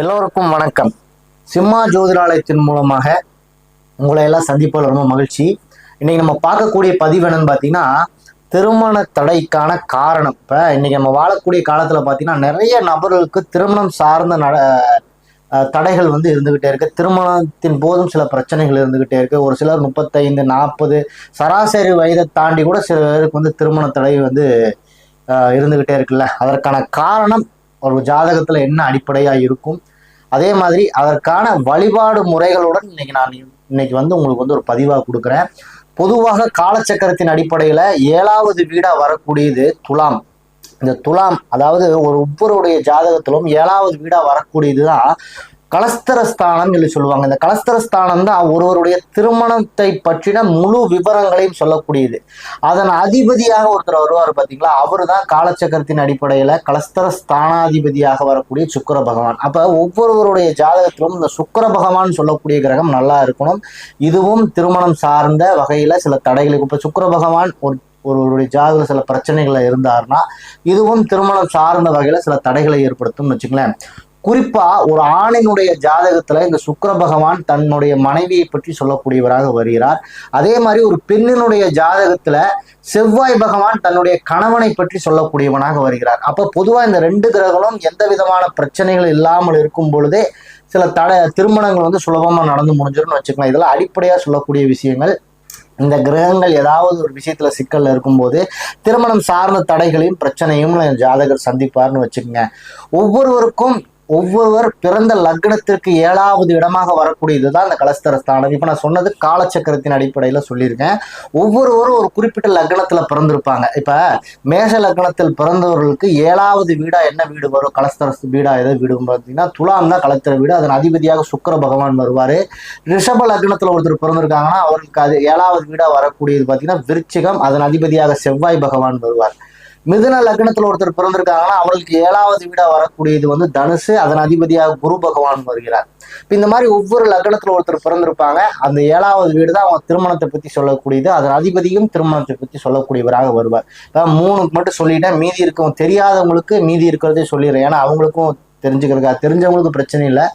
எல்லோருக்கும் வணக்கம். சிம்மா ஜோதிடாலயத்தின் மூலமாக உங்களை எல்லாம் சந்திப்பதில் ரொம்ப மகிழ்ச்சி. இன்னைக்கு நம்ம பார்க்கக்கூடிய பதிவு என்னன்னு பார்த்தீங்கன்னா திருமண தடைக்கான காரணம். இப்போ இன்னைக்கு நம்ம வாழக்கூடிய காலத்தில் பார்த்தீங்கன்னா நிறைய நபர்களுக்கு திருமணம் சார்ந்த நட தடைகள் வந்து இருந்துகிட்டே இருக்கு. திருமணத்தின் போதும் சில பிரச்சனைகள் இருந்துகிட்டே இருக்கு. ஒரு சிலர் முப்பத்தைந்து நாற்பது சராசரி வயதை தாண்டி கூட சில பேருக்கு வந்து திருமண தடை வந்து இருந்துக்கிட்டே இருந்துகிட்டே இருக்குல்ல. அதற்கான காரணம் ஒரு ஜாதகத்துல என்ன அடிப்படையா இருக்கும்? அதே மாதிரி அதற்கான வழிபாடு முறைகளுடன் இன்னைக்கு நான் இன்னைக்கு வந்து உங்களுக்கு வந்து ஒரு பதிவாக கொடுக்குறேன். பொதுவாக காலச்சக்கரத்தின் அடிப்படையில ஏழாவது வீடா வரக்கூடியது துலாம். இந்த துலாம் அதாவது ஒரு ஒவ்வொருடைய ஜாதகத்திலும் ஏழாவது வீடா வரக்கூடியதுதான் கலஸ்தரஸ்தானம் சொல்லி சொல்லுவாங்க. இந்த கலஸ்தரஸ்தானம் தான் ஒருவருடைய திருமணத்தை பற்றின முழு விவரங்களையும் சொல்லக்கூடியது. அதன் அதிபதியாக ஒருத்தர் வருவார் பார்த்தீங்களா அவர் தான் காலச்சக்கரத்தின் அடிப்படையில் கலஸ்தர ஸ்தானாதிபதியாக வரக்கூடிய சுக்கர பகவான். அப்போ ஒவ்வொருவருடைய ஜாதகத்திலும் இந்த சுக்கர பகவான் சொல்லக்கூடிய கிரகம் நல்லா இருக்கணும். இதுவும் திருமணம் சார்ந்த வகையில் சில தடைகளுக்கு இப்போ சுக்கர பகவான் ஒரு ஒருவருடைய ஜாதக சில பிரச்சனைகளை இருந்தாருன்னா இதுவும் திருமணம் சார்ந்த வகையில் சில தடைகளை ஏற்படுத்தும்னு வச்சுங்களேன் குறிப்பா ஒரு ஆணினுடைய ஜாதகத்துல இந்த சுக்கிர பகவான் தன்னுடைய மனைவியை பற்றி சொல்லக்கூடியவராக வருகிறார். அதே மாதிரி ஒரு பெண்ணினுடைய ஜாதகத்துல செவ்வாய் பகவான் தன்னுடைய கணவனை பற்றி சொல்லக்கூடியவனாக வருகிறார். அப்ப பொதுவா இந்த ரெண்டு கிரகங்களும் எந்த விதமான பிரச்சனைகள் இல்லாமல் இருக்கும் பொழுதே சில தட திருமணங்கள் வந்து சுலபமா நடந்து முடிஞ்சிரும்னு வச்சுக்கலாம். இதெல்லாம் அடிப்படையா சொல்லக்கூடிய விஷயங்கள் இந்த கிரகங்கள் ஏதாவது ஒரு விஷயத்துல சிக்கல்ல இருக்கும்போது திருமணம் சார்ந்த தடைகளையும் பிரச்சனையும் ஜாதகர் சந்திப்பார்னு வச்சுக்கோங்க. ஒவ்வொருவருக்கும் ஒவ்வொருவர் பிறந்த லக்னத்திற்கு ஏழாவது இடமாக வரக்கூடியதுதான் இந்த கலஸ்தர ஸ்தானம் இப்போ நான் சொன்னது காலச்சக்கரத்தின் அடிப்படையில சொல்லியிருக்கேன். ஒவ்வொருவரும் ஒரு குறிப்பிட்ட லக்னத்துல பிறந்திருப்பாங்க. இப்ப மேஷ லக்னத்தில் பிறந்தவர்களுக்கு ஏழாவது வீடாக என்ன வீடு வரும்? கலஸ்தர வீடா எதை வீடு பார்த்தீங்கன்னா துலாம் தான் கலஸ்தர வீடு. அதன் அதிபதியாக சுக்கிர பகவான் வருவார். ரிஷப லக்னத்தில் ஒருத்தர் பிறந்திருக்காங்கன்னா அவருக்கு அது ஏழாவது வீடாக வரக்கூடியது பார்த்தீங்கன்னா விருச்சிகம். அதன் அதிபதியாக செவ்வாய் பகவான் வருவார். மிதுன லக்னத்துல ஒருத்தர் பிறந்திருக்காங்கன்னா அவங்களுக்கு ஏழாவது வீடா வரக்கூடியது வந்து தனுசு அதன் அதிபதியாக குரு பகவான் வருகிறார். இப்ப இந்த மாதிரி ஒவ்வொரு லக்னத்துல ஒருத்தர் பிறந்திருப்பாங்க. அந்த ஏழாவது வீடு தான் அவங்க திருமணத்தை பத்தி சொல்லக்கூடியது. அதன் அதிபதியும் திருமணத்தை பத்தி சொல்லக்கூடியவராக வருவார். இப்ப மூணுக்கு மட்டும் சொல்லிட்டேன். மீதி இருக்கவங்க தெரியாதவங்களுக்கு மீதி இருக்கிறதே சொல்லிடுறேன். ஏன்னா அவங்களுக்கும் தெரிஞ்சுக்கிறதுக்கா தெரிஞ்சவங்களுக்கு பிரச்சனை இல்லை.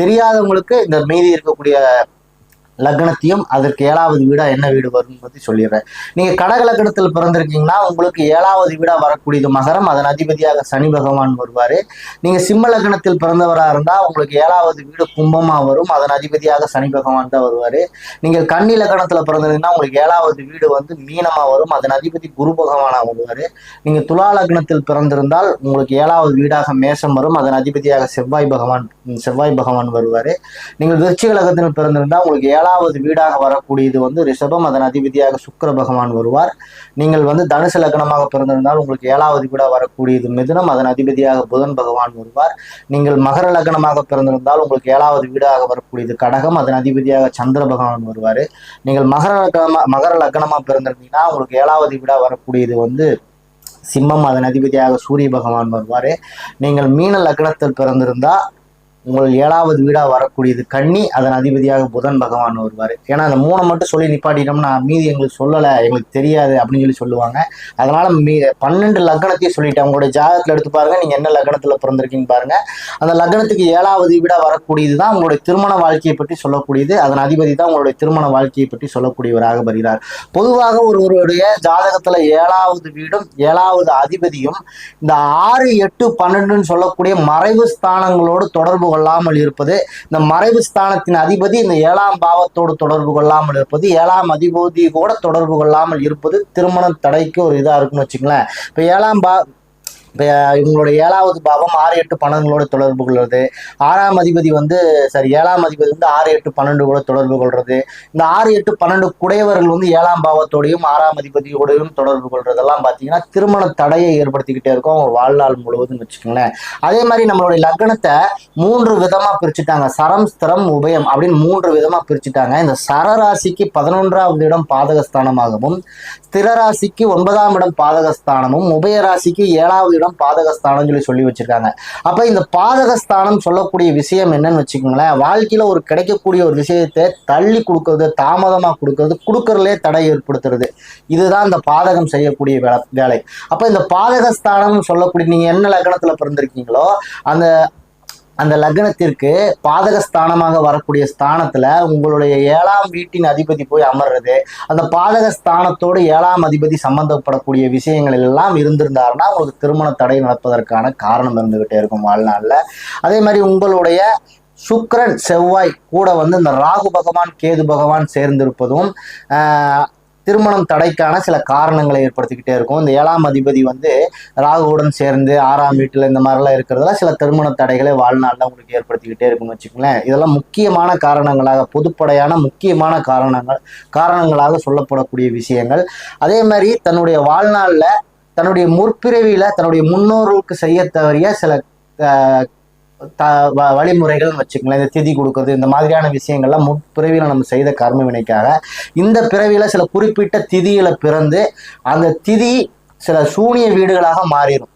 தெரியாதவங்களுக்கு இந்த மீதி இருக்கக்கூடிய லக்னத்தையும் அதற்கு ஏழாவது வீடா என்ன வீடு வரும்னு பத்தி சொல்லிடுறேன். நீங்க கடக லக்னத்தில் பிறந்திருக்கீங்கன்னா உங்களுக்கு ஏழாவது வீடா வரக்கூடியது மகரம். அதன் அதிபதியாக சனி பகவான் வருவாரு. நீங்க சிம்ம லக்னத்தில் பிறந்தவரா இருந்தா உங்களுக்கு ஏழாவது வீடு கும்பமா வரும். அதன் அதிபதியாக சனி பகவான் தான் வருவாரு. நீங்கள் கன்னி லக்னத்தில் பிறந்திருந்தீங்கன்னா உங்களுக்கு ஏழாவது வீடு வந்து மீனமா வரும். அதன் அதிபதி குரு பகவானா வருவாரு. நீங்க துலா லக்னத்தில் பிறந்திருந்தால் உங்களுக்கு ஏழாவது வீடாக மேஷம் வரும். அதன் அதிபதியாக செவ்வாய் பகவான் செவ்வாய் பகவான் வருவாரு. நீங்கள் விருச்சிக லக்னத்தில் பிறந்திருந்தால் உங்களுக்கு ஏழாவது வீடாக வரக்கூடியது வந்து ரிஷபம். அதன் அதிபதியாக சுக்கர பகவான் வருவார். நீங்கள் வந்து தனுசு லக்னமாக பிறந்திருந்தால் உங்களுக்கு ஏழாவது வீடாக வரக்கூடியது மிதுனம். அதன் அதிபதியாக புதன் பகவான் வருவார். நீங்கள் மகர லக்னமாக பிறந்திருந்தால் உங்களுக்கு ஏழாவது வீடாக வரக்கூடியது கடகம். அதன் அதிபதியாக சந்திர பகவான் வருவார். நீங்கள் மகர லக்னமாக மகர லக்னமாக பிறந்திருந்தீங்கன்னா உங்களுக்கு ஏழாவது வீடாக வரக்கூடியது வந்து சிம்மம். அதன் அதிபதியாக சூரிய பகவான் வருவார். நீங்கள் மீன லக்னத்தில் பிறந்திருந்தால் உங்கள் ஏழாவது வீடாக வரக்கூடியது கன்னி அதன் அதிபதியாக புதன் பகவான் வருவார். ஏன்னா அந்த மூணை மட்டும் சொல்லி நிப்பாட்டிட்டோம்னா மீதி எங்களுக்கு சொல்லலை எங்களுக்கு தெரியாது அப்படின்னு சொல்லி சொல்லுவாங்க. அதனால் மீ பன்னெண்டு லக்னத்தையும் சொல்லிட்டேன். உங்களுடைய ஜாதகத்தில் எடுத்து பாருங்கள் நீங்கள் என்ன லக்னத்தில் பிறந்திருக்கீங்க பாருங்கள் அந்த லக்னத்துக்கு ஏழாவது வீடாக வரக்கூடியது தான் உங்களுடைய திருமண வாழ்க்கையை பற்றி சொல்லக்கூடியது. அதன் அதிபதி தான் உங்களுடைய திருமண வாழ்க்கையை பற்றி சொல்லக்கூடியவராக வருகிறார். பொதுவாக ஒருவருடைய ஜாதகத்தில் ஏழாவது வீடும் ஏழாவது அதிபதியும் இந்த ஆறு எட்டு பன்னெண்டுன்னு சொல்லக்கூடிய மறைவு ஸ்தானங்களோடு தொடர்பு கொள்ளாமல் இருப்பது இந்த மறைவு ஸ்தானத்தின் அதிபதி இந்த ஏழாம் பாவத்தோடு தொடர்பு கொள்ளாமல் இருப்பது ஏழாம் அதிபதி கூட தொடர்பு கொள்ளாமல் இருப்பது திருமண தடைக்கு ஒரு இதா இருக்குன்னு வச்சுங்களேன் இப்ப ஏழாம் பா இவங்களுடைய ஏழாவது பாவம் ஆறு எட்டு பன்னெண்டுகளோட தொடர்பு கொள்வது ஆறாம் அதிபதி வந்து சரி ஏழாம் அதிபதி வந்து ஆறு எட்டு பன்னெண்டு கூட தொடர்பு கொள்வது இந்த ஆறு எட்டு பன்னெண்டு குடையவர்கள் வந்து ஏழாம் பாவத்தோடையும் ஆறாம் அதிபதியோடையும் தொடர்பு கொள்றதெல்லாம் பார்த்தீங்கன்னா திருமண தடையை ஏற்படுத்திக்கிட்டே இருக்கும். அவங்க வாழ்நாள் முழுவதும் வச்சுக்கோங்களேன். அதே மாதிரி நம்மளுடைய லக்னத்தை மூன்று விதமா பிரிச்சுட்டாங்க. சரம் ஸ்திரம் உபயம் அப்படின்னு மூன்று விதமா பிரிச்சுட்டாங்க. இந்த சரராசிக்கு பதினொன்றாவது இடம் பாதகஸ்தானமாகவும் ஸ்திரராசிக்கு ஒன்பதாம் இடம் பாதகஸ்தானமும் உபயராசிக்கு ஏழாவது இடம் பாதகஸ்தானம் சொல்லி சொல்லி வச்சிருக்காங்க. அப்ப இந்த பாதகஸ்தானம் சொல்லக்கூடிய விஷயம் என்னன்னு வச்சுக்கோங்களேன் வாழ்க்கையில ஒரு கிடைக்கக்கூடிய ஒரு விஷயத்தை தள்ளி கொடுக்கறது தாமதமா கொடுக்கறது கொடுக்கறதுலே தடை ஏற்படுத்துறது. இதுதான் இந்த பாதகம் செய்யக்கூடிய வேலை வேலை. அப்ப இந்த பாதகஸ்தானம் சொல்லக்கூடிய நீங்க என்ன லக்கணத்துல பிறந்திருக்கீங்களோ அந்த அந்த லக்னத்திற்கு பாதக ஸ்தானமாக வரக்கூடிய ஸ்தானத்துல உங்களுடைய ஏழாம் வீட்டின் அதிபதி போய் அமர்றது அந்த பாதக ஸ்தானத்தோடு ஏழாம் அதிபதி சம்பந்தப்படக்கூடிய விஷயங்கள் எல்லாம் இருந்திருந்தாருன்னா உங்களுக்கு திருமண தடை நடப்பதற்கான காரணம் இருந்துகிட்டே இருக்கும் வாழ்நாளில். அதே மாதிரி உங்களுடைய சுக்கிரன் செவ்வாய் கூட வந்து இந்த ராகு பகவான் கேது பகவான் சேர்ந்திருப்பதும் திருமணம் தடைக்கான சில காரணங்களை ஏற்படுத்திக்கிட்டே இருக்கும். இந்த ஏழாம் அதிபதி வந்து ராகுவுடன் சேர்ந்து ஆறாம் வீட்டில் இந்த மாதிரிலாம் இருக்கிறதுல சில திருமண தடைகளை வாழ்நாளில் உங்களுக்கு ஏற்படுத்திக்கிட்டே இருக்கும்னு வச்சுக்கோங்களேன். இதெல்லாம் முக்கியமான காரணங்களாக பொதுப்படையான முக்கியமான காரணங்கள் காரணங்களாக சொல்லப்படக்கூடிய விஷயங்கள். அதே மாதிரி தன்னுடைய வாழ்நாளில் தன்னுடைய முற்பிறவியில் தன்னுடைய முன்னோர்களுக்கு செய்ய தவறிய சில த வ- வழிமுறைகள்னு வச்சுக்கங்களேன் இந்த திதி கொடுக்கறது இந்த மாதிரியான விஷயங்கள்லாம் முற்பிறவியில் நம்ம செய்த கர்ம வினைக்காக இந்த பிறவியில் சில குறிப்பிட்ட திதியில பிறந்து அந்த திதி சில சூனிய வீடுகளாக மாறிடும்.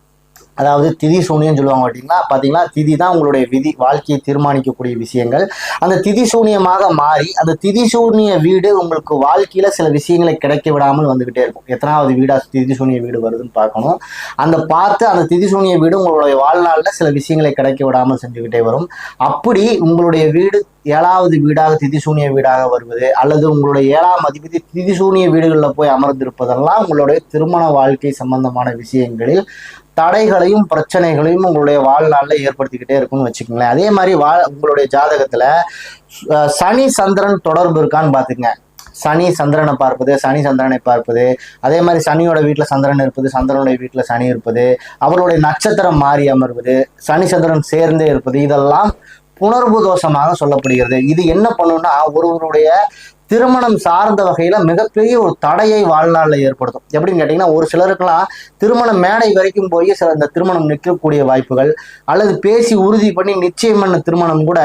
அதாவது திதி சூனியம் சொல்லுவாங்க பார்த்தீங்களா பார்த்தீங்களா திதி தான் உங்களுடைய விதி வாழ்க்கையை தீர்மானிக்கக்கூடிய விஷயங்கள். அந்த திதி சூனியமாக மாறி அந்த திதி சூனிய வீடு உங்களுக்கு வாழ்க்கையில் சில விஷயங்களை கிடைக்க விடாமல் வந்துகிட்டே இருக்கும். எத்தனாவது வீடாக திதி சூனிய வீடு வருதுன்னு பார்க்கணும். அந்த பார்த்து அந்த திதி சூனிய வீடு உங்களுடைய வாழ்நாளில் சில விஷயங்களை கிடைக்க விடாமல் செஞ்சுக்கிட்டே வரும். அப்படி உங்களுடைய வீடு ஏழாவது வீடாக திதிசூனிய வீடாக வருவது அல்லது உங்களுடைய ஏழாம் அதிபதி திதிசூனிய வீடுகளில் போய் அமர்ந்திருப்பதெல்லாம் உங்களுடைய திருமண வாழ்க்கை சம்பந்தமான விஷயங்களில் தடைகளையும் பிரச்சனைகளையும் உங்களுடைய வாழ்நாளில் ஏற்படுத்திக்கிட்டே இருக்கும்னு வச்சுக்கோங்களேன். அதே மாதிரி வா உங்களுடைய ஜாதகத்துல சனி சந்திரன் தொடர்பு இருக்கான்னு பார்த்துங்க சனி சந்திரனை பார்ப்பது சனி சந்திரனை பார்ப்பது அதே மாதிரி சனியோட வீட்டில் சந்திரன் இருப்பது சந்திரனுடைய வீட்டில் சனி இருப்பது அவருடைய நட்சத்திரம் மாறி அமர்வது சனி சந்திரன் சேர்ந்தே இருப்பது இதெல்லாம் புணர்வு தோஷமாக சொல்லப்படுகிறது. இது என்ன பண்ணுன்னா ஒருவருடைய திருமணம் சார்ந்த வகையில மிகப்பெரிய ஒரு தடையை வாழ்நாளில் ஏற்படுத்தும். எப்படின்னு கேட்டிங்கன்னா ஒரு சிலருக்கெல்லாம் திருமணம் மேடை வரைக்கும் போய் சில இந்த திருமணம் நிற்கக்கூடிய வாய்ப்புகள் அல்லது பேசி உறுதி பண்ணி நிச்சயம் பண்ண திருமணம் கூட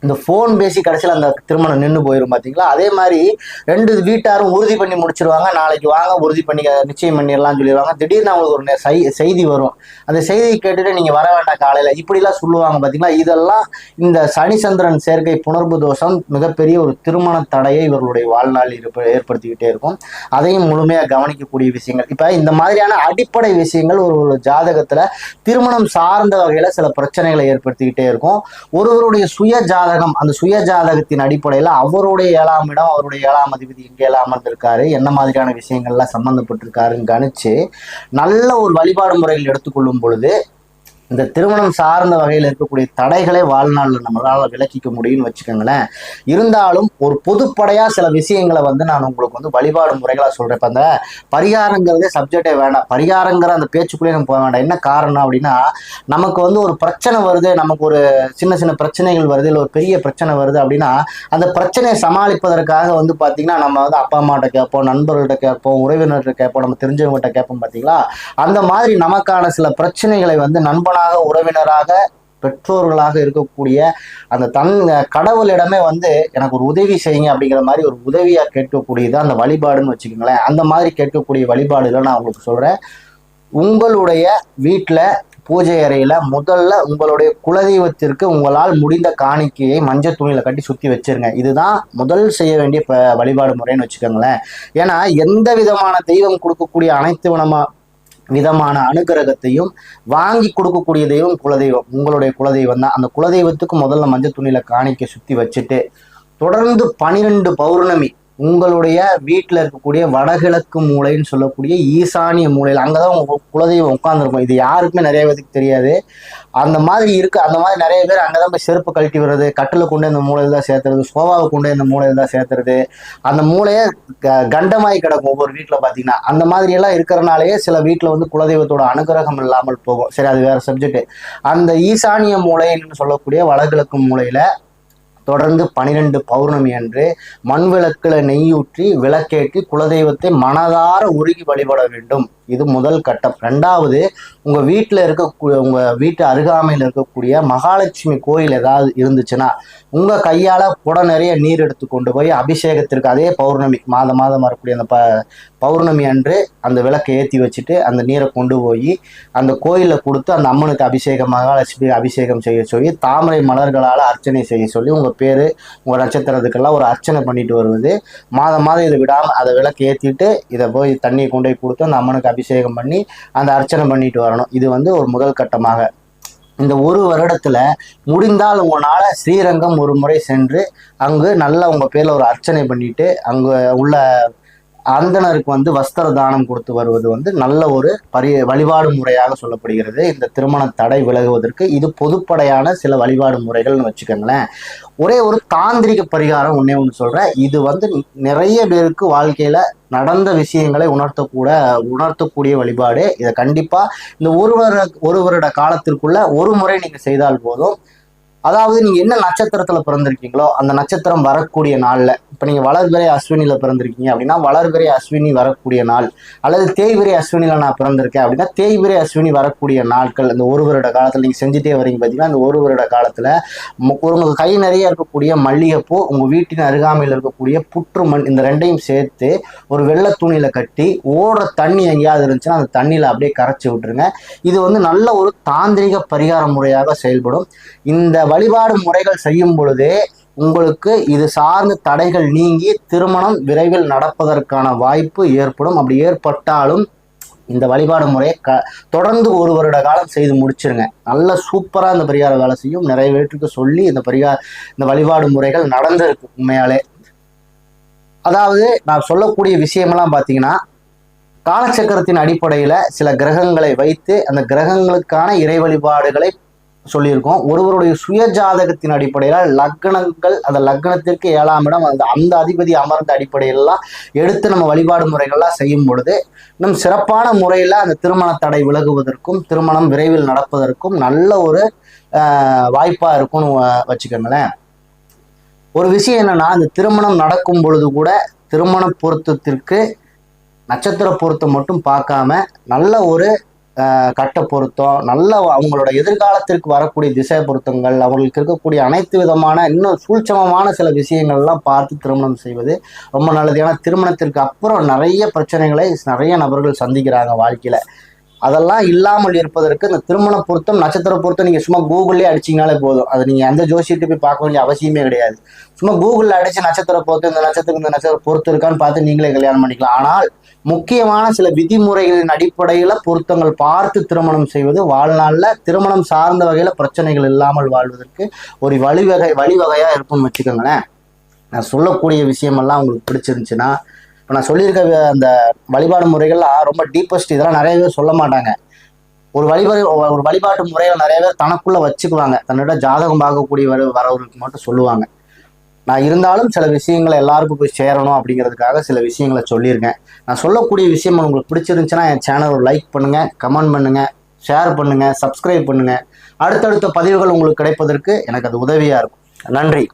இந்த ஃபோன் பேசி கடைசியில் அந்த திருமணம் நின்று போயிடும் பார்த்தீங்களா அதே மாதிரி ரெண்டு வீட்டாரும் உறுதி பண்ணி முடிச்சிருவாங்க. நாளைக்கு வாங்க உறுதி பண்ணி நிச்சயம் பண்ணிடலாம்னு சொல்லிடுவாங்க. திடீர்னு அவங்களுக்கு ஒரு செய்- செய்தி வரும். அந்த செய்தியை கேட்டுட்டு நீங்கள் வர வேண்டாம் காலையில். இப்படிலாம் சொல்லுவாங்க பார்த்தீங்களா இதெல்லாம் இந்த சனி சந்திரன் சேர்க்கை புணர்வு தோஷம் மிகப்பெரிய ஒரு திருமண தடையை இவர்களுடைய வாழ்நாள் இருப்ப ஏற்படுத்திக்கிட்டே இருக்கும். அதையும் முழுமையாக கவனிக்கக்கூடிய விஷயங்கள். இப்போ இந்த மாதிரியான அடிப்படை விஷயங்கள் ஒரு ஒரு ஜாதகத்தில் திருமணம் சார்ந்த வகையில் சில பிரச்சனைகளை ஏற்படுத்திக்கிட்டே இருக்கும். ஒருவருடைய சுய ஜாதகம் அந்த சுய ஜாதகத்தின் அடிப்படையில் அவருடைய ஏழாம் இடம் அவருடைய ஏழாம் அதிபதி எங்கே எல்லாம் அமர்ந்திருக்காரு என்ன மாதிரியான விஷயங்கள்லாம் சம்மந்தப்பட்டிருக்காருன்னு கணிச்சு நல்ல ஒரு வழிபாடு முறையில் எடுத்துக்கொள்ளும் பொழுது இந்த திருமணம் சார்ந்த வகையில் இருக்கக்கூடிய தடைகளை வாழ்நாளில் நம்மளால் விளக்கிக்க முடியும்னு வச்சுக்கோங்களேன். இருந்தாலும் ஒரு பொதுப்படையா சில விஷயங்களை வந்து நான் உங்களுக்கு வந்து வழிபாடு முறைகளாக சொல்றேன். இப்போ அந்த பரிகாரங்கிறதே சப்ஜெக்டே வேண்டாம். பரிகாரங்கிற அந்த பேச்சுக்குள்ளேயே நம்ம போக வேண்டாம். என்ன காரணம் அப்படின்னா நமக்கு வந்து ஒரு பிரச்சனை வருது நமக்கு ஒரு சின்ன சின்ன பிரச்சனைகள் வருது இல்லை ஒரு பெரிய பிரச்சனை வருது அப்படின்னா அந்த பிரச்சனையை சமாளிப்பதற்காக வந்து பார்த்தீங்கன்னா நம்ம வந்து அப்பா அம்மாட்ட கேட்போம் நண்பர்கள்ட்ட கேட்போம் உறவினர்கிட்ட கேட்போம் நம்ம தெரிஞ்சவங்ககிட்ட கேட்போம் பார்த்தீங்களா அந்த மாதிரி நமக்கான சில பிரச்சனைகளை வந்து நண்பனாக உறவினராக பெற்றோர்களாக இருக்கக்கூடிய அந்த தன் கடவுளிடமே வந்து எனக்கு ஒரு உதவி செய்யுங்க அப்படிங்கிற மாதிரி ஒரு உதவியாக கேட்கக்கூடியது அந்த வழிபாடுன்னு வச்சுக்கோங்களேன். அந்த மாதிரி கேட்கக்கூடிய வழிபாடுகளை நான் உங்களுக்கு சொல்கிறேன் உங்களுடைய வீட்டில் பூஜை அறையில் முதல்ல உங்களுடைய குலதெய்வத்திற்கு உங்களால் முடிந்த காணிக்கையை மஞ்சள் துணியில் கட்டி சுற்றி வச்சிருங்க. இதுதான் முதல் செய்ய வேண்டிய வழிபாடு முறைன்னு வச்சுக்கோங்களேன். ஏன்னா எந்த விதமான தெய்வம் கொடுக்கக்கூடிய அனைத்து விதமாக விதமான அனுகிரகத்தையும் வாங்கி கொடுக்கக்கூடிய தெய்வம் குலதெய்வம். உங்களுடைய குலதெய்வம் தான். அந்த குலதெய்வத்துக்கு முதல்ல மஞ்சள் துணியில காணிக்க சுத்தி வச்சுட்டு தொடர்ந்து பனிரெண்டு பௌர்ணமி உங்களுடைய வீட்டில் இருக்கக்கூடிய வடகிழக்கு மூலைன்னு சொல்லக்கூடிய ஈசானிய மூலையில் அங்கே தான் உங்கள் குலதெய்வம் உட்காந்துருக்கும் இது யாருக்குமே நிறைய பேருக்கு தெரியாது. அந்த மாதிரி இருக்கு அந்த மாதிரி நிறைய பேர் அங்கே தான் போய் செருப்பு கழட்டி வர்றது கட்டில் கொண்டு இந்த மூலையில் தான் சேர்த்துறது சோபாவை கொண்டு இந்த மூலையில் தான் சேர்த்துறது. அந்த மூளையே க- கண்டமாய் கிடக்கும் ஒவ்வொரு வீட்டில் பார்த்தீங்கன்னா அந்த மாதிரி எல்லாம் இருக்கிறனாலேயே சில வீட்டில் வந்து குலதெய்வத்தோட அனுகிரகம் இல்லாமல் போகும். சரி அது வேற சப்ஜெக்ட் அந்த ஈசானிய மூலைன்னு சொல்லக்கூடிய வடகிழக்கு மூலையில தொடர்ந்து பனிரெண்டு பௌர்ணமி அன்று மண் விளக்குல நெய்யூற்றி விளக்கேற்றி குலதெய்வத்தை மனதார உருகி வழிபட வேண்டும். இது முதல் கட்டம். ரெண்டாவது உங்கள் வீட்டில் இருக்க உங்கள் வீட்டு அருகாமையில் இருக்கக்கூடிய மகாலட்சுமி கோயில் ஏதாவது இருந்துச்சுன்னா உங்கள் கையால் புட நிறைய நீர் எடுத்து கொண்டு போய் அபிஷேகத்திற்கு அதே பௌர்ணமி மாதம் மாதம் வரக்கூடிய அந்த ப பௌர்ணமி அன்று அந்த விளக்கை ஏற்றி வச்சுட்டு அந்த நீரை கொண்டு போய் அந்த கோயிலில் கொடுத்து அந்த அம்மனுக்கு அபிஷேகம் மகாலட்சுமி அபிஷேகம் செய்ய சொல்லி தாமரை மலர்களால் அர்ச்சனை செய்ய சொல்லி உங்கள் பேர் உங்கள் நட்சத்திரத்துக்கெல்லாம் ஒரு அர்ச்சனை பண்ணிட்டு வருவது. மாதம் மாதம் இதை விடாமல் அதை விளக்கு ஏற்றிட்டு இதை போய் தண்ணியை கொண்டு போய் கொடுத்து அந்த அம்மனுக்கு அபிஷேகம் பண்ணி அந்த அர்ச்சனை பண்ணிட்டு வரணும். இது வந்து ஒரு முதல் கட்டமாக. இந்த ஒரு வருடத்துல முடிந்தால் உங்களால் ஸ்ரீரங்கம் ஒரு முறை சென்று அங்கு நல்ல உங்க பேர்ல ஒரு அர்ச்சனை பண்ணிட்டு அங்க உள்ள அந்தனருக்கு வந்து வஸ்திர தானம் கொடுத்து வருவது வந்து நல்ல ஒரு பரி வழிபாடு முறையாக சொல்லப்படுகிறது. இந்த திருமண தடை விலகுவதற்கு இது பொதுப்படையான சில வழிபாடு முறைகள்னு வச்சுக்கோங்களேன். ஒரே ஒரு தாந்திரிக பரிகாரம் ஒன்னே ஒன்று சொல்றேன். இது வந்து நிறைய பேருக்கு வாழ்க்கையில நடந்த விஷயங்களை உணர்த்தக்கூட உணர்த்தக்கூடிய வழிபாடு. இதை கண்டிப்பா இந்த ஒரு வருட ஒரு வருட காலத்திற்குள்ள ஒரு முறை நீங்க செய்தால் போதும். அதாவது நீங்க என்ன நட்சத்திரத்துல பிறந்திருக்கீங்களோ அந்த நட்சத்திரம் வரக்கூடிய நாள்ல இப்ப நீங்க வளர்பிறை அஸ்வினில பிறந்திருக்கீங்க அப்படின்னா வளர்பிறை அஸ்வினி வரக்கூடிய நாள் அல்லது தேய்பிறை அஸ்வினில நான் பிறந்திருக்கேன் அப்படின்னா தேய்பிறை அஸ்வினி வரக்கூடிய நாட்கள் இந்த ஒரு வருட காலத்துல நீங்க செஞ்சுட்டே வரீங்க பாத்தீங்கன்னா அந்த ஒரு வருட காலத்துல உங்களுக்கு கை நிறைய இருக்கக்கூடிய மல்லிகைப்பூ உங்க வீட்டின் அருகாமையில் இருக்கக்கூடிய புற்று மண் இந்த ரெண்டையும் சேர்த்து ஒரு வெள்ளை துணியில கட்டி ஓடுற தண்ணி எங்கேயாவது இருந்துச்சுன்னா அந்த தண்ணியில அப்படியே கரைச்சி விட்டுருங்க. இது வந்து நல்ல ஒரு தாந்திரிக பரிகார முறையாக செயல்படும். இந்த வழிபாடு முறைகள் செய்யும் பொழுது உங்களுக்கு இது சார்ந்த தடைகள் நீங்கி திருமணம் விரைவில் நடப்பதற்கான வாய்ப்பு ஏற்படும். அப்படி ஏற்பட்டாலும் இந்த வழிபாடு முறையை க தொடர்ந்து ஒரு வருட காலம் செய்து முடிச்சிருங்க. நல்ல சூப்பராக இந்த பரிகார வேலை செய்யும். நிறைய பேற்றுக்கு சொல்லி இந்த பரிகார இந்த வழிபாடு முறைகள் நடந்திருக்கு உண்மையாலே. அதாவது நான் சொல்லக்கூடிய விஷயமெல்லாம் பார்த்தீங்கன்னா காலச்சக்கரத்தின் அடிப்படையில் சில கிரகங்களை வைத்து அந்த கிரகங்களுக்கான இறை வழிபாடுகளை சொல்லியிருக்கோம். ஒருவருடைய சுய ஜாதகத்தின் அடிப்படையில் லக்னங்கள் அந்த லக்னத்திற்கு ஏழாம் இடம் அந்த அந்த அதிபதி அமர்ந்த அடிப்படையிலலாம் எடுத்து நம்ம வழிபாடு முறைகள்லாம் செய்யும் பொழுது இன்னும் சிறப்பான முறையில் அந்த திருமண தடை விலகுவதற்கும் திருமணம் விரைவில் நடப்பதற்கும் நல்ல ஒரு வாய்ப்பாக இருக்கும்னு வ- வச்சுக்கோங்களேன். ஒரு விஷயம் என்னன்னா அந்த திருமணம் நடக்கும் பொழுது கூட திருமண பொருத்தத்திற்கு நட்சத்திர பொருத்தம் மட்டும் பார்க்காம நல்ல ஒரு கட்ட பொருத்தம் நல்ல அவங்களோட எதிர்காலத்திற்கு வரக்கூடிய திசை பொருத்தங்கள் அவர்களுக்கு இருக்கக்கூடிய அனைத்து விதமான இன்னும் சூழ்ச்சமமான சில விஷயங்கள்லாம் பார்த்து திருமணம் செய்வது ரொம்ப நல்லது. ஏன்னா திருமணத்திற்கு அப்புறம் நிறைய பிரச்சனைகளை நிறைய நபர்கள் சந்திக்கிறாங்க வாழ்க்கையில. அதெல்லாம் இல்லாமல் இருப்பதற்கு இந்த திருமண பொருத்தம் நட்சத்திர பொருத்தம் நீங்க சும்மா கூகுளே அடிச்சீங்கனாலே போதும். அது நீங்க எந்த ஜோசியத்தை போய் பார்க்க வேண்டிய அவசியமே கிடையாது. சும்மா கூகுளில் அடிச்சு நட்சத்திர பொருத்தம் இந்த நட்சத்திரம் இந்த நட்சத்திர பொருத்தம் இருக்கான்னு பார்த்து நீங்களே கல்யாணம் பண்ணிக்கலாம். ஆனால் முக்கியமான சில விதிமுறைகளின் அடிப்படையில பொருத்தங்கள் பார்த்து திருமணம் செய்வது வாழ்நாளில் திருமணம் சார்ந்த வகையில பிரச்சனைகள் இல்லாமல் வாழ்வதற்கு ஒரு வழிவகை வழிவகையா இருக்கும்னு வச்சுக்கோங்களேன். நான் சொல்லக்கூடிய விஷயமெல்லாம் உங்களுக்கு பிடிச்சிருந்துச்சுன்னா இப்போ நான் சொல்லியிருக்க அந்த வழிபாடு முறைகள்லாம் ரொம்ப டீப்பஸ்ட் இதெல்லாம் நிறைய பேர் சொல்ல மாட்டாங்க. ஒரு வழிபாடு ஒரு வழிபாட்டு முறைகள் நிறைய பேர் தனக்குள்ளே வச்சுக்குவாங்க. தன்னோட ஜாதகம் பார்க்கக்கூடிய வர வரவர்களுக்கு மட்டும் சொல்லுவாங்க. நான் இருந்தாலும் சில விஷயங்களை எல்லாருக்கும் போய் சேரணும் அப்படிங்கிறதுக்காக சில விஷயங்களை சொல்லியிருக்கேன். நான் சொல்லக்கூடிய விஷயம் உங்களுக்கு பிடிச்சிருந்துச்சுன்னா என் சேனல் லைக் பண்ணுங்கள் கமெண்ட் பண்ணுங்கள் ஷேர் பண்ணுங்கள் சப்ஸ்கிரைப் பண்ணுங்கள் அடுத்தடுத்த பதிவுகள் உங்களுக்கு கிடைப்பதற்கு எனக்கு அது உதவியாக இருக்கும். நன்றி.